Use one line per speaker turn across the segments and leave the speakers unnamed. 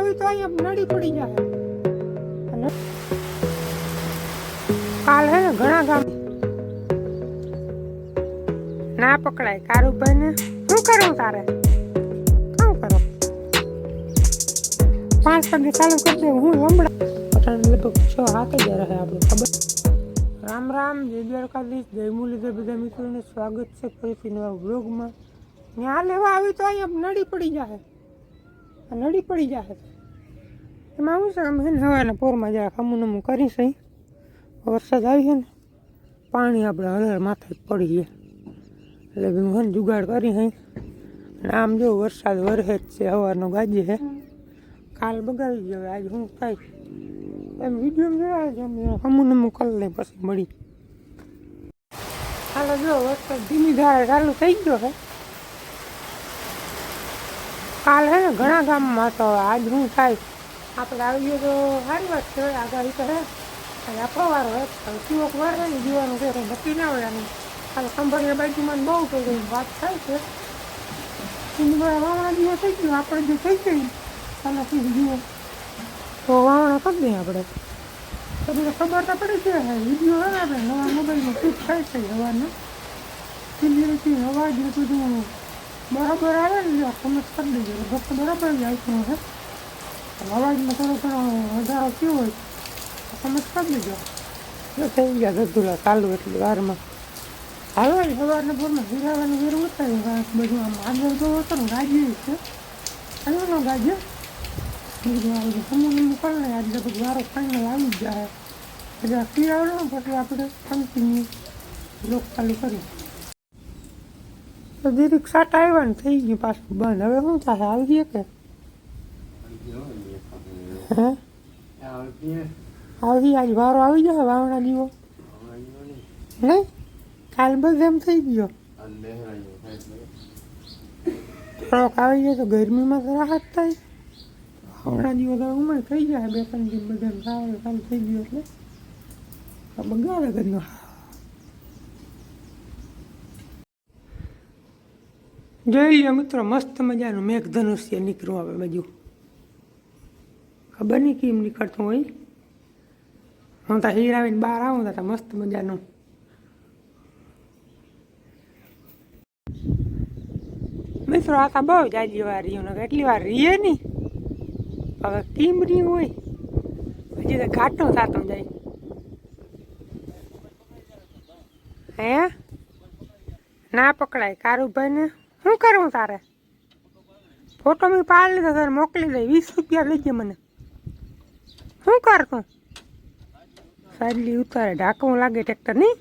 આવી તો અહીંયા નડી પડી જાય. કાલ હે ને ઘણા ગામ ના પકડાય. કારુભાઈ ને શું કરું તારે? શું કરો. પાંચ વાગે ચાલુ કરી દે. હું લમડા પઠાણ લગભગ છ હાથ જ રહે આપણે ખબર. રામ રામ, જય દ્વારકાધીશ. જય મુરલીધર. બધા મિત્રોને સ્વાગત છે ફરીથી નવા વ્લોગમાં. ત્યાં લેવા આવી તો અહીંયા નડી પડી જાય. નડી પડી જાય એમાં આવું છે, અમે છે ને પોરમાં જરા ખમું નમું કરીશ છે વરસાદ આવી છે ને, પાણી આપણે હળર માથે પડી ગયા. એટલે હું જુગાડ કરી અહીં. અને આમ જો વરસાદ વરસે જ છે હવાનો ગાજે છે. કાલ બગાડી ગયો આજે શું થાય. એમ વીડિયો જોયા છે, અમે હમું નમું કરી લઈ પછી મળી. હાલો જો, વરસાદ ધીમી ધારે ચાલુ થઈ ગયો છે. કાલ હે ને ઘણા ગામમાં તો આજ હું થાય. આપણે આવીએ તો સારી વાત છે આગાહી તો હે. અને આ ફવાર હોય વાર વરે ને જીવાનું છે કંઈ નક્કી ના હોય આનું. કાલે બાજુમાં બહુ કંઈ વાત થાય છે. વાવણા જીવો થઈ ગયું, આપણે જે થઈ ગઈ આનાથી જીવો તો વાવણા કરી દઈએ આપણે. તમને ખબર તો પડી છે વીડિયો હે નવા મોબાઈલમાં ફિટ થાય છે હવાના. ક્લિયરિટી હવા ને બધું બરાબર આવે ને સમજ કરી દેજો. તો બરાબર જ આવતું હશે અવાજમાં થોડો ઘણો વધારો થયો હોય તો સમજ કરી દેજો. જો થઈ ગયા ધધુલા ચાલુ એટલી વારમાં. હાલો સવારના પૂરમાં હિરાવાની વેર ઉતારી કારણ બધું આમ આગળ તો હતો ને ગાજ્યું છે. આવ્યો ને ગાજ્યો. બીજું આ બધું સમૂહ કરી લે આજે બધું વારો ફાઇનલ આવી જ જાય. એટલે આ પીરાવડો ને પછી આપણે કન્ટિન્યુ લોક ચાલુ કરીએ. તો દીરીક સાટ આવ્યા ને થઈ ગયું પાછું બંધ. હવે શું થાય? આવી ગયો કે આવી આજ વારો આવી જાય વાવણા દીવો? નહીં? કાલ બધે એમ થઈ ગયો. થોડોક આવી જાય તો ગરમીમાં તો રાહત થાય. વાવણા દીવો તો ઉમર થઈ જાય. બે ત્રણ દિન બધા સારું થઈ ગયો એટલે. બગાડે ઘરનો જોઈ લ્યો મિત્રો, મસ્ત મજાનું મેઘધનુષ્ય નીકળ્યું આવે બાજુ ખબર નહીં કેમ નીકળતું હોય. હું તો હીરાવીને બહાર આવું, તો મસ્ત મજાનું. મિત્રો, આ તો બહુ જાજી વાર રહ્યું ને એટલી વાર રીએ નહીં. હવે કેમ રહ્યું હોય, હજી તો ઘાટો થતો જાય. હે? ના પકડાય, કારુભાઈ ને? શું કરવું તારે? ફોટો મેં પાડી લીધો, તારે મોકલી દઈ વીસ રૂપિયા લેજે મને. શું કર તું? સારી ઉતારે ઢાંકવું લાગે ટ્રેક્ટર નહીં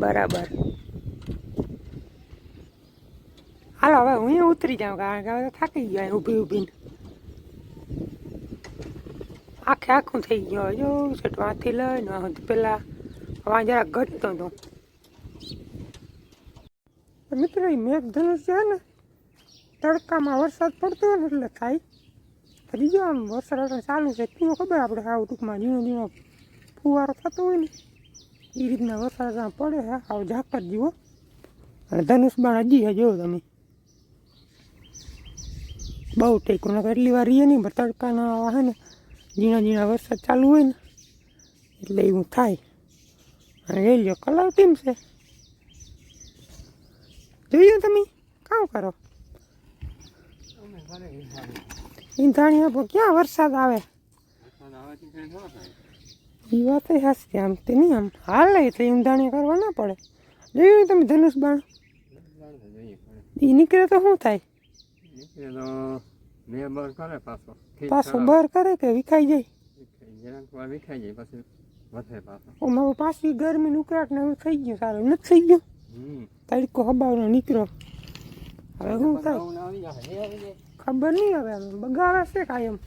બરાબર. હાલો, હવે હું ઉતરી જાઉં, કારણ કે હવે થાકી ગયો ઊભી ઊભીને. આખે આખું થઈ ગયો જો છટવાથી લઈને પહેલાં હવે જરા ઘટતો હતો મિત્રો એ મેઘધનુષ છે ને, તડકામાં વરસાદ પડતો હોય ને એટલે થાય. જો આમ, વરસાદ ચાલુ છે. કેવું ખબર આપણે આવું ટૂંકમાં ઝીણો ઝીણો ફુવારો થતો હોય ને એ રીતના વરસાદ પડે છે આવો ઝાકર જીવો અને ધનુષ બાણ હજી છે, જોવો તમે. બહુ ટેકો નકર એટલી વાર રહીએ નહીં, પણ તડકાના આવા છે ને, ઝીણા ઝીણા વરસાદ ચાલુ હોય ને, એટલે એવું થાય. અને એ કલર કેમ છે. જોયું તમે કામ કરો. ઈંધાણી આપો ક્યાં વરસાદ આવે? એ વાત હાસી આમ તે નહીં આમ હાલે તો ઈંધાણી કરવા ના પડે. જોયું તમે ધનુષ બાણ. એ નીકળે તો શું થાય? પાછો બર કરે કે વિખાઈ જાય? ઓમાં પાછી ગરમી ઉકળાટ ને થઈ ગયું સારું નથી થઈ ગયું? તડકો હબાવનો નીકળો. હવે શું થાય? ખબર નહીં હવે બગાડે છે કાયમ.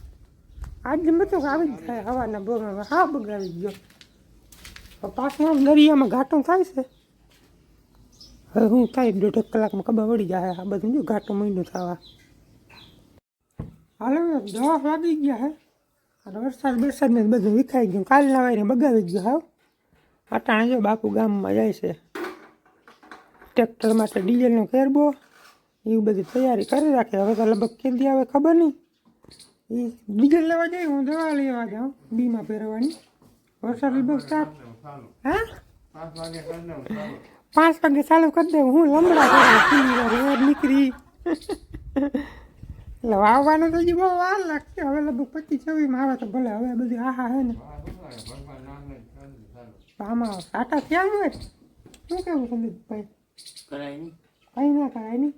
આજે બધું આવી જ થાય હવાના બોમાં હા, બગાડી ગયો તો દરિયામાં ઘાટો થાય છે. હવે હું થાય? દોઢ કલાકમાં ખબર પડી જાય. આ બધું જો ઘાટો મહિનો થવા. હાલો, દવા વાગી ગયા હે. અને વરસાદ વરસાદને બધું વિખાઈ ગયું. કાલના વાયરે બગાવી ગયો હાવ. અટાણે જો બાપુ ગામમાં જાય છે. ટ્રેક્ટર માટે ડીઝલનો કેરબો એવું બધી તૈયારી કરી રાખે. હવે તો લગભગ કેદી આવે ખબર નહીં. એ ડીઝલ લેવા જાય, હું દવા લેવા જાઉં, બીમાં પહેરવાની. વરસાદ બહુ સ્ટાર્ટ હા?
પાંચ વાગે ચાલો.
કરી દઉં હું લમડા રોડ નીકળી. એટલે વાવવાનું તો હજી બહુ વાર લાગશે. હવે લગભગ પચીસ છવ્વીસમાં આવે તો ભલે, હવે બધી આહા હે ને. આમાં સાટા થયા હોય? શું કેવું સંદીપભાઈ?
કરાય નહીં.
કંઈ ના કરાય નહીં.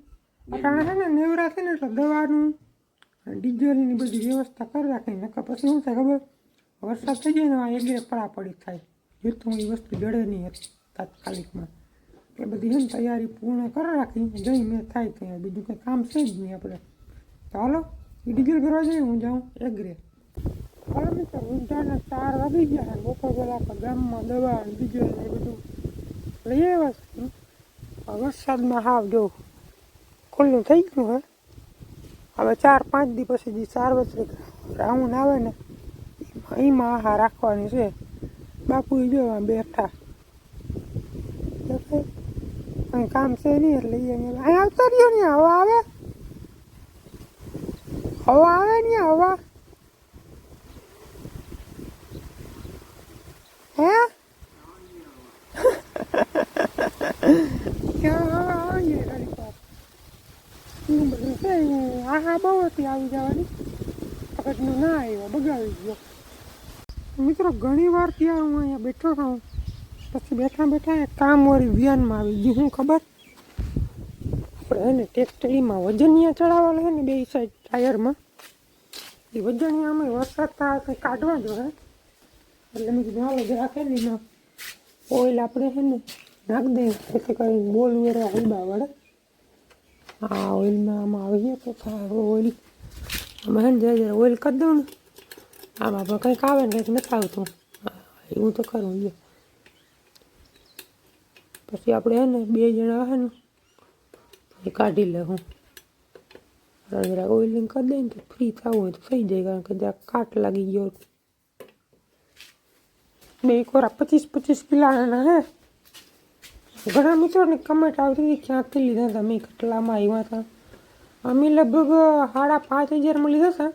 અટાણે છે ને નેવરા છે ને એટલે દવાનું ડીઝલની બધી વ્યવસ્થા કરી રાખી. નકર પછી શું થાય ખબર? વરસાદ થઈ જાય ને આ એક પડાપડી થાય. જૂથું એ વસ્તુ જડે નહીં હતી તાત્કાલિકમાં. એ બધી છે ને તૈયારી પૂર્ણ કરી રાખી. જઈ મેં થાય ત્યાં બીજું કંઈ કામ છે જ નહીં આપણે. તો હાલો એ ડીઝલ ભરવા જઈએ હું જાઉં એગ્રે. હાલો મિત્ર ઊંઝાના ચાર વાગી ગયા. બપોર પહેલાં ગામમાં દવા ડીઝલ એ બધું લઈ આવ્યા વરસાદમાં હાવ જો ખુલ્લું થઈ ગયું હે. હવે ચાર પાંચ દી પછી જે સાર્વત્રિક રાઉન્ડ આવે ને, એમાં આહા રાખવાની છે. બાપુ જોવા બેઠા? કંઈ કામ છે નહીં એટલે અહીં આવતા રહ્યો ને હવા આવે? હવા આવે ને હવા? હે ક્યાં હવા આવે છે ઘડીક વાર. એવું બધું છે આહા બહુ હતી આવી જવાની પકડનું ના આવ્યો બગાડી ગયો મિત્રો ઘણી વાર ત્યાં હું અહીંયા બેઠો રહું પછી બેઠા બેઠા એક કામ વાળી વ્યાનમાં આવી ગયું શું ખબર આપણે એને ટેક્સટાઈલમાં વજનિયા ચડાવવા હે ને બે સાઈડ ટાયરમાં એ વજનિયામાં વરસાદ થાય કંઈ કાઢવા જો હે એટલે મેં કીધું હાલો રાખેલી ના ઓઇલ આપણે છે ને નાખ દઈએ જેથી કરીને બોલ વેરા હલબા વડે આ ઓઇલમાં આમાં આવી ગયા તો ઓઇલ આમાં હે ને જરા જરા ઓઇલ કરી દઉં ને આમાં પણ કંઈક આવે ને કંઈક નથી આવતું એવું તો કરું લ્યો પછી આપણે હે ને બે જણા હે ને એ કાઢી લે હું જરા ઓઇલિંગ કરી દઈએ ને તો ફ્રી થવું હોય તો થઈ જાય કારણ કે જ્યાં કાટ લાગી ગયો બે કોરા પચીસ પચીસ કિલાના હે ઘણા મિત્રોની કમેન્ટ આવતી હતી ક્યાંથી લીધા હતા અમે કેટલામાં આવ્યા હતા? અમે લગભગ સાડા પાંચ હજારમાં લીધા હતા.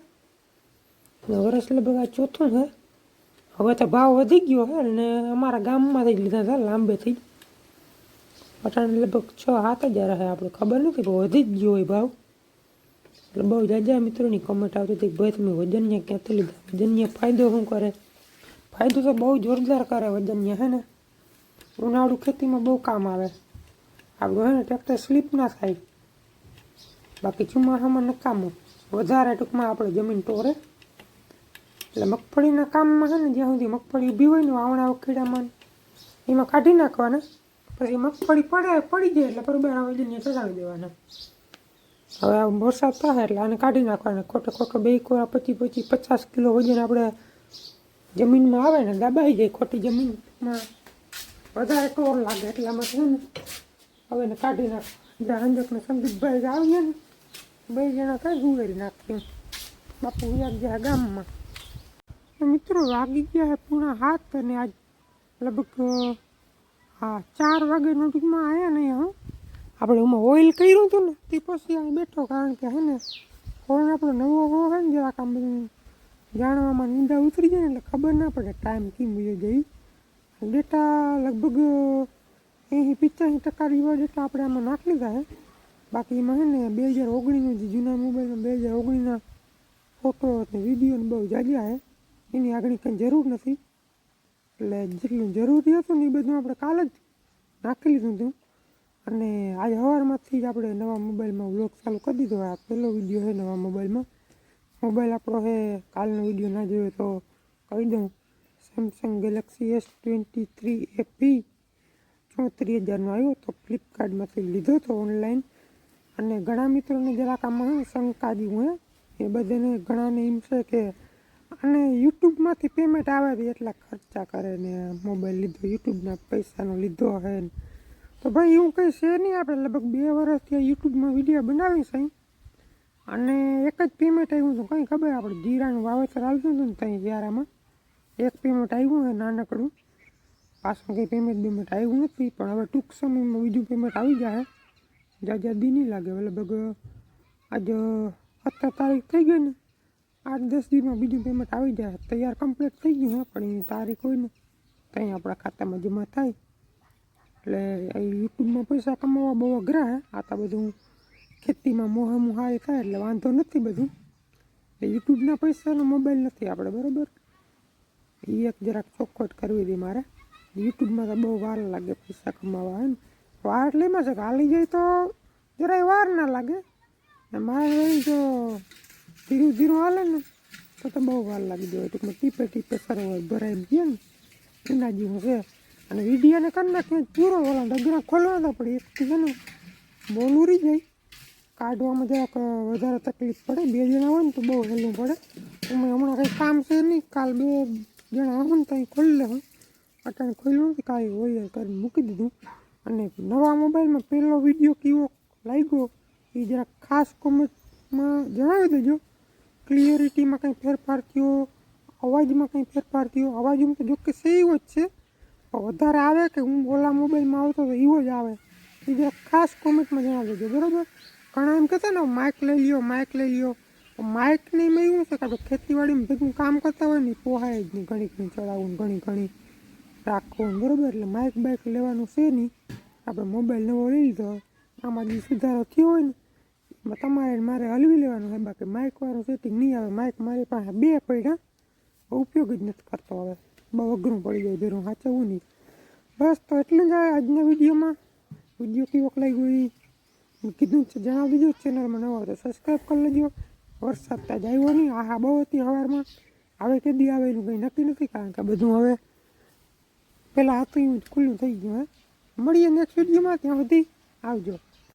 વર્ષ લગભગ આ ચોથું છે. હવે તો ભાવ વધી ગયો છે અને અમારા ગામમાંથી જ લીધા હતા લાંબેથી અટાણે લગભગ છ સાત હજાર હે આપણે. ખબર નથી, પણ વધી જ ગયો હોય ભાવ. એટલે બહુ જાજા મિત્રોની કમેન્ટ આવતી હતી ભાઈ, તમે વજનને ક્યાંથી લીધા? વજનને ફાયદો શું કરે? ફાયદો તો બહુ જોરદાર કરે, વજનને, હે ને? ઉનાળુ ખેતીમાં બહુ કામ આવે. આપણું હે ને ટ્રેક્ટર સ્લીપ ના થાય. બાકી ચોમાસામાં નકામું વધારે ટૂંકમાં આપણે જમીન ટોરે એટલે મગફળીના કામમાં છે ને, જ્યાં સુધી મગફળી ઊભી હોય ને, વાવણા વખેડામાં એમાં કાઢી નાખવાના. પછી મગફળી પડે, પડી જાય એટલે બરોબર વજનને ચડાવી દેવાના. હવે આ વરસાદ થાય એટલે આને કાઢી નાખવાના. ખોટો ખોટો બે કોરા પચીસ પચીસ પચાસ કિલો વજન આપણે જમીનમાં આવે ને, દબાઈ જાય ખોટી જમીનમાં. વધારે ટોર લાગે એટલામાં છે ને, હવે એને કાઢી નાખ. અંજકને સંદીપભાઈ આવી ગયા ને બે જણા કઈ ગુવેરી નાખ્યું બાપુ વ્યાજ ગયા ગામમાં. મિત્રો વાગી ગયા હે પૂણા હાથ અને આજ લગભગ, હા, ચાર વાગે ટૂંકમાં આવ્યા નહીં હું. આપણે એમાં ઓઇલ કર્યું હતું ને, તે પછી અહીં બેઠો કારણ કે હે ને ફોન આપણો નવો હોય ને જરાક આમ બધું જાણવામાં નીંદા ઉતરી જાય એટલે ખબર ના પડે ટાઈમ કેમ વયો જાય ડેટા લગભગ એંસી પિચ્યાસી ટકા જેવા જેટલા આપણે આમાં નાખી લીધા છે બાકી એમાં છે ને બે હજાર ઓગણીસનું જે જૂના મોબાઈલમાં બે હજાર ઓગણીસના ફોટો અને વીડિયો બહુ જાગ્યા છે એની આગળ કંઈ જરૂર નથી. એટલે જેટલું જરૂરી હતું ને એ બધું આપણે કાલે જ નાખી લીધું હતું. અને આજે સવારમાંથી જ આપણે નવા મોબાઈલમાં વ્લોગ ચાલુ કરી દીધો. આ પહેલો વીડિયો છે નવા મોબાઈલમાં. મોબાઈલ આપણો છે કાલનો વીડિયો ના જોયો તો કહી દઉં. Samsung Galaxy S twenty three AP ચોત્રીસ હજારનો આવ્યો તો ફ્લિપકાર્ટમાંથી લીધો હતો ઓનલાઈન અને ઘણા મિત્રોને જરાક આમાં શંકા જેવું હે એ બધાને ઘણાને એમ છે કે અને યુટ્યુબમાંથી પેમેન્ટ આવે એટલા ખર્ચા કરે ને મોબાઈલ લીધો, યુટ્યુબના પૈસાનો લીધો હે તો ભાઈ, એવું કંઈ છે નહીં, આપણે લગભગ બે વર્ષથી યુટ્યુબમાં વીડિયો બનાવી છે અને એક જ પેમેન્ટ આવ્યું હતું કંઈ ખબર? આપણે જીરાનું વાવેતર આવતું હતું ને ત્યાં વ્યારામાં એક પેમેન્ટ આવ્યું છે નાનકડું. પાછું કંઈ પેમેન્ટ બેમેન્ટ આવ્યું નથી, પણ હવે ટૂંક સમયમાં બીજું પેમેન્ટ આવી જાય. જ્યાં જ્યાં દી નહીં લાગે લગભગ આજ સત્તર તારીખ થઈ ગઈ ને. આઠ દસ દિવસમાં બીજું પેમેન્ટ આવી જાય. તૈયાર કમ્પ્લીટ થઈ ગયું હે, પણ એની તારીખ હોય ને ત્યાં આપણા ખાતામાં જમા થાય. એટલે એ યુટ્યુબમાં પૈસા કમાવા બહુ અઘરા હે. આ તો બધું ખેતીમાં મોહે મુહારી થાય, એટલે વાંધો નથી બધું. યુટ્યુબના પૈસાનો મોબાઈલ નથી આપણે, બરાબર? એ એક જરાક ચોખ્ખોટ કરવી હતી મારે. યુટ્યુબમાં તો બહુ વાર લાગે પૈસા કમાવા એમ. વાર એટલે એમાં છે કે હાલી જાય તો જરાય વાર ના લાગે. મારે જો ધીરું ધીરું હાલે ને, તો તો બહુ વાર લાગી જાય. ટૂંકમાં ટીપે ટીપે સરોવર ભરાઈ ગયો ને એના જેવું છે. અને વિડીયોને કરી નાખીએ પૂરો ઓલા ડગરા ખોલવા તો પડે. એકથી છે ને બોલ ઉરી જાય. કાઢવામાં જરાક વધારે તકલીફ પડે. બે જણા હોય ને તો બહુ હેલું પડે. એમાં હમણાં કંઈ કામ છે નહીં. કાલ બે જણા આવે ને ખોલી લેવું અટાણે ખોલ્યું નથી કાંઈ હોય કરી મૂકી દીધું. અને નવા મોબાઈલમાં પહેલો વીડિયો કેવો લાગ્યો એ જરા ખાસ કોમેન્ટમાં જણાવી દેજો. ક્લિયરિટીમાં કંઈ ફેરફાર થયો, અવાજમાં કંઈ ફેરફાર થયો, અવાજમાં તો જો કે સેવ જ છે. પણ વધારે આવે કે હું ઓલા મોબાઈલમાં આવતો તો એવો જ આવે. એ જરા ખાસ કોમેન્ટમાં જણાવી દેજો, બરાબર? ઘણા એમ કહેતા ને, માઇક લઈ લ્યો, માઇક લઈ લ્યો. માઇકની મેં એવું છે કે ખેતીવાડીમાં ભેગું કામ કરતા હોય ને પોહાય જ નહીં. ઘણી ઘણી ચડાવવું ઘણી ઘણી રાખવું બરાબર? એટલે માઇક બાઇક લેવાનું છે નહીં. આપણે મોબાઈલ નવો લઈ લીધો આમાં જે સુધારો થયો હોય ને, એમાં તમારે મારે હલવી લેવાનું છે બાકી માઇકવાળું સેટિંગ નહીં આવે. માઇક મારી પાસે બે પડ્યા. ઉપયોગ જ નથી કરતો હવે. બહુ અઘરું પડી જાય ભેરું સાચવવું નહીં. બસ તો એટલું જ આવે આજના વિડીયોમાં. વીડિયો કેવો લાગ્યો એ કીધું છે. જણાવી દીધું ચેનલમાં નવો તો સબસ્ક્રાઈબ કરી લેજો. વરસાદ જ આવ્યો નહીં. આ બહુ હતી સવારમાં હવે કેદી આવે એનું કંઈ નક્કી નથી, કારણ કે બધું હવે પહેલાં હતું એવું ખુલ્લું થઈ ગયું, હે. મળીએ નેક્સ્ટ વિડીયોમાં ત્યાં સુધી આવજો.